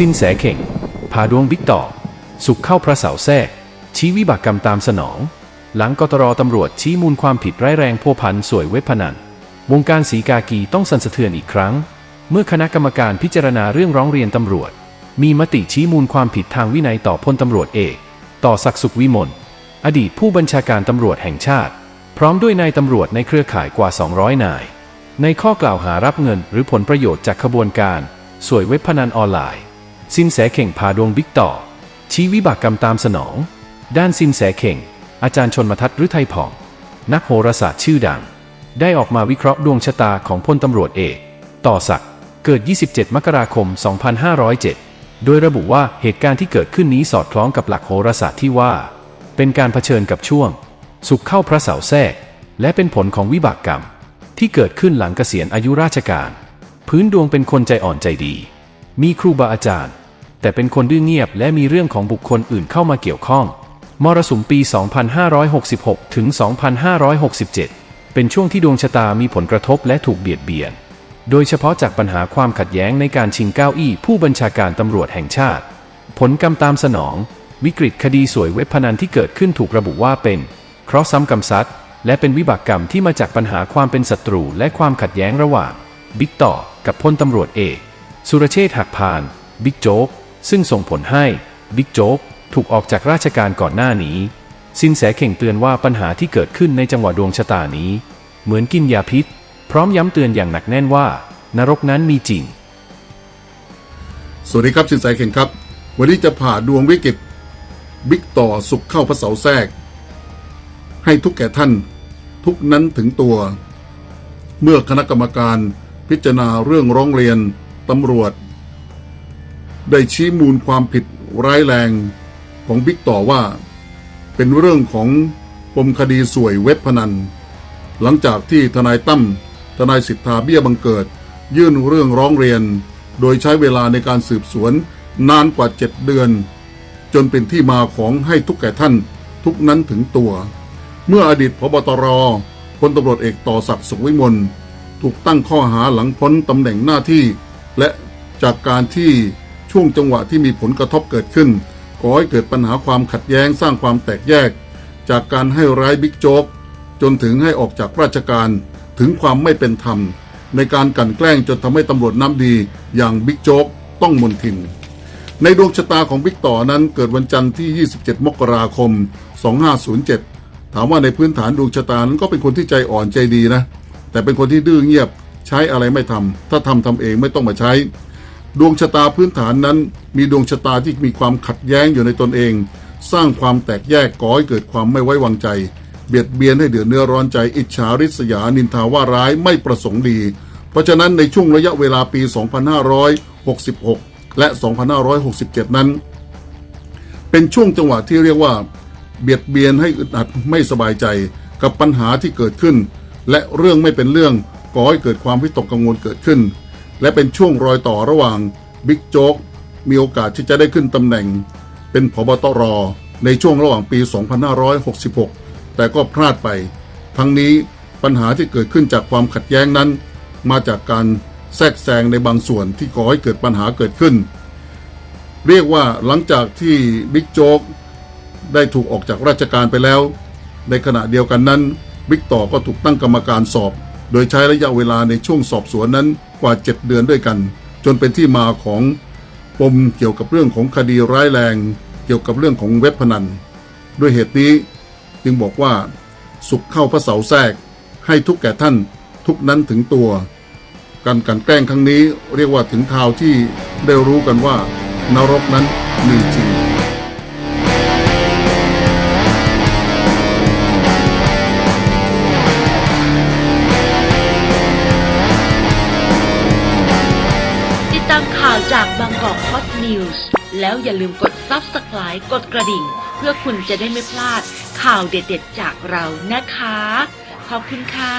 สินแสเข่ง พาดวงบิ๊กต่อ สุขเข้าพระเสาแทรก ชี้วิบากกรรมตามสนอง หลังกตรตำรวจชี้มูลความผิดร้ายแรงพัวพันสวยเว็บพนัน วงการสีกากีต้องสั่นสะเทือนอีกครั้ง เมื่อคณะกรรมการพิจารณาเรื่องร้องเรียนตำรวจ มีมติชี้มูลความผิดทางวินัยต่อพลตำรวจเอก ต่อศักสุขวิมล อดีตผู้บัญชาการตำรวจแห่งชาติ พร้อมด้วยนายตำรวจในเครือข่ายกว่า 200 นาย ในข้อกล่าวหารับเงินหรือผลประโยชน์จากขบวนการสวยเว็บพนันออนไลน์ สินแสเข่งพาดวงบิ๊กต่อ ชี้วิบากกรรมตามสนอง ด้านสินแสเข่ง อาจารย์ชนมทัศน์ฤทัยผ่อง นักโหราศาสตร์ชื่อดัง ได้ออกมาวิเคราะห์ดวงชะตาของพลตำรวจเอก ต่อศักดิ์เกิด 27 มกราคม 2507 โดยระบุว่าเหตุการณ์ที่เกิดขึ้นนี้สอดคล้องกับหลักโหราศาสตร์ที่ว่า เป็นการเผชิญกับช่วง สุขเข้าพระเสาแทรก และเป็นผลของวิบากกรรม ที่เกิดขึ้นหลังเกษียณอายุราชการ พื้นดวงเป็นคนใจอ่อนใจดี มีครูบาอาจารย์ แต่เป็นคนดื้อเงียบและมีเรื่องของบุคคลอื่นเข้ามาเกี่ยวข้อง มรสุมปี 2566 ถึง 2567 เป็นช่วงที่ดวงชะตามีผลกระทบและถูกเบียดเบียน โดยเฉพาะจากปัญหาความขัดแย้งในการชิงเก้าอี้ผู้บัญชาการตำรวจแห่งชาติ ผลกรรมตามสนอง วิกฤตคดีสวยเว็บพนันที่เกิดขึ้นถูกระบุว่าเป็นเคราะห์ซ้ำกรรมซัดและเป็นวิบากกรรมที่มาจากปัญหาความเป็นศัตรูและความขัดแย้งระหว่างบิ๊กต่อกับพลตำรวจเอก สุรเชษฐ์หักพาน บิ๊กโจ๊ก ซึ่งส่งผลให้บิ๊กโจ๊กถูกออกจากราชการก่อนหน้านี้ สินแสเข่งเตือนว่าปัญหาที่เกิดขึ้นในจังหวะดวงชะตานี้ เหมือนกินยาพิษ พร้อมย้ำเตือนอย่างหนักแน่นว่า นรกนั้นมีจริง สวัสดีครับสินแสเข่งครับ วันนี้จะผ่าดวงวิกฤตบิ๊กต่อสุขเข้าพระเสาแทรก ให้ทุกแก่ท่าน ทุกนั้นถึงตัว เมื่อคณะกรรมการพิจารณาเรื่องร้องเรียน ตำรวจ ได้ชี้มูลความผิดร้ายแรงของบิ๊กต่อว่า เป็นเรื่องของปมคดีสวยเว็บพนัน หลังจากที่ทนายตั้มทนายสิทธาเบี้ยบังเกิด ยื่นเรื่องร้องเรียน โดยใช้เวลาในการสืบสวนนานกว่าเจ็ดเดือน จนเป็นที่มาของให้ทุกแก่ท่านทุกนั้นถึงตัว เมื่ออดีตพบตรพลตำรวจเอกต่อศักดิ์สุขวิมลถูกตั้งข้อหาหลังพ้นตำแหน่งหน้าที่ และจากการที่ช่วงจังหวะที่มีผลกระทบเกิดขึ้นก่อให้เกิดปัญหาความขัดแย้งสร้างความแตกแยก จากการให้ร้ายบิ๊กโจ๊กจนถึงให้ออกจากราชการถึงความไม่เป็นธรรม ในการกันแกล้งจนทำให้ตำรวจน้ำดีอย่างบิ๊กโจ๊กต้องมนทิน ในดวงชะตาของบิ๊กต่อนั้นเกิดวันจันทร์ที่ 27 มกราคม 2507 ถามว่าในพื้นฐานดวงชะตานั้นก็เป็นคนที่ใจอ่อนใจดีนะ แต่เป็นคนที่ดื้อเงียบ ใช้อะไรไม่ทำถ้าทำทำเองไม่ต้องมาใช้ ดวงชะตาพื้นฐานนั้น มีดวงชะตาที่มีความขัดแย้งอยู่ในตนเอง สร้างความแตกแยกก่อให้เกิดความไม่ไว้วางใจ เบียดเบียนให้เดือดเนื้อร้อนใจอิจฉาริษยานินทาว่าร้ายไม่ประสงค์ดี เพราะฉะนั้นในช่วงระยะเวลาปี 2566 และ 2567 นั้น เป็นช่วงจังหวะที่เรียกว่า เบียดเบียนให้อึดอัดไม่สบายใจกับปัญหาที่เกิดขึ้น และเรื่องไม่เป็นเรื่อง ก่อให้เกิดความวิตกกังวลเกิดขึ้น และเป็นช่วงรอยต่อระหว่างบิ๊กโจ๊กมีโอกาสที่จะได้ขึ้นตำแหน่ง เป็นพบตรในช่วงระหว่างปี 2566 แต่ก็พลาดไป ทั้งนี้ปัญหาที่เกิดขึ้นจากความขัดแย้งนั้น มาจากการแทรกแซงในบางส่วนที่ก่อให้เกิดปัญหาเกิดขึ้น เรียกว่าหลังจากที่บิ๊กโจ๊กได้ถูกออกจากราชการไปแล้ว ในขณะเดียวกันนั้นบิ๊กต่อก็ถูกตั้งกรรมการสอบ โดยใช้ระยะเวลาในช่วงสอบสวนนั้นกว่า 7 เดือนด้วยกัน จนเป็นที่มาของปมเกี่ยวกับเรื่องของคดีร้ายแรง เกี่ยวกับเรื่องของเว็บพนัน ด้วยเหตุนี้จึงบอกว่า สุขเข้าพระเสาแทรก ให้ทุกแก่ท่านทุกนั้นถึงตัว การกันแกล้งครั้งนี้เรียกว่าถึงคราวที่ได้รู้กันว่านรกนั้นมีจริงามข่าวจากบางกอกฮอตนิวส์แล้วอย่าลืมกด Subscribe กดกระดิ่ง เพื่อคุณจะได้ไม่พลาดข่าวเด็ดๆจากเรานะคะ ขอบคุณค่ะ